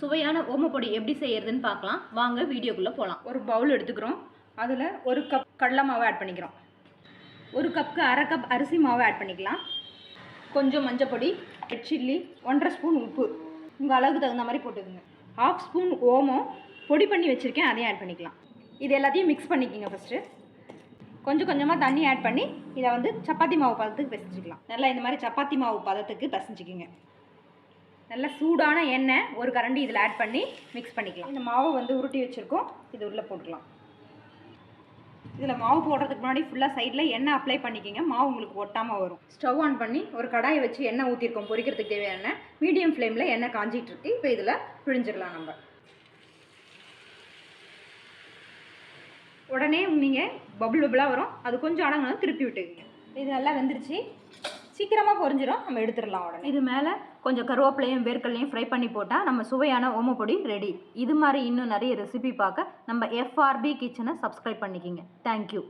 சுவையான ஓமப்பொடி எப்படி செய்யறதுன்னு பார்க்கலாம். வாங்க வீடியோக்குள்ளே போகலாம் ஒரு பவுல் எடுத்துக்கிறோம். அதில் ஒரு கப் கடலை மாவு ஆட் பண்ணிக்கிறோம். ஒரு கப்புக்கு அரை கப் அரிசி மாவு ஆட் பண்ணிக்கலாம். கொஞ்சம் மஞ்சப்பொடி ரெட் சில்லி ஒன்றரை ஸ்பூன் உப்பு. உங்கள் அளவுக்கு தகுந்த மாதிரி போட்டுக்கோங்க. ஹாஃப் ஸ்பூன் ஓமம். பொடி பண்ணி வச்சுருக்கேன் அதையும் ஆட் பண்ணிக்கலாம். இது எல்லாத்தையும் மிக்ஸ் பண்ணிக்கோங்க ஃபஸ்ட்டு கொஞ்சம் கொஞ்சமாக தண்ணி ஆட் பண்ணி இதை வந்து சப்பாத்தி மாவு பதத்துக்கு பிசைஞ்சிக்கலாம். நல்லா இந்த மாதிரி சப்பாத்தி மாவு பதத்துக்கு பிசைஞ்சிக்கிங்க. நல்லா சூடான எண்ணெய் ஒரு கரண்டி இதில் ஆட் பண்ணி மிக்ஸ் பண்ணிக்கலாம். இந்த மாவு வந்து உருட்டி வச்சுருக்கோம். இது உள்ளே போட்டுக்கலாம். இதில் மாவு போடுறதுக்கு முன்னாடி ஃபுல்லாக சைடில் எண்ணெய் அப்ளை பண்ணிக்கோங்க. மாவு உங்களுக்கு ஒட்டாமல் வரும். ஸ்டவ் ஆன் பண்ணி ஒரு கடாயை வச்சு எண்ணெய் ஊற்றிருக்கோம் பொரிக்கிறதுக்கு தேவையான மீடியம் ஃப்ளேமில் எண்ணெய் காஞ்சிட்டு இருக்கு. இப்போ இதில் பிழிஞ்சிடலாம் நம்ம. உடனே நீங்கள் பபுள் பபுளாக வரும். அது கொஞ்சம் அடங்கணும் திருப்பி விட்டுக்குங்க. இது நல்லா வெந்துருச்சு. சீக்கிரமாக பொரிஞ்சிடும் நம்ம எடுத்துடலாம் உடனே. இது மேலே கொஞ்சம் கருவேப்பிலையும் வேர்க்கடலையும் ஃப்ரை பண்ணி போட்டால் நம்ம சுவையான ஓமப்பொடி ரெடி இது மாதிரி இன்னும் நிறைய ரெசிபி பார்க்க நம்ம எஃப்ஆர்பி கிச்சனை சப்ஸ்கிரைப் பண்ணிக்கிங்க. தேங்க்யூ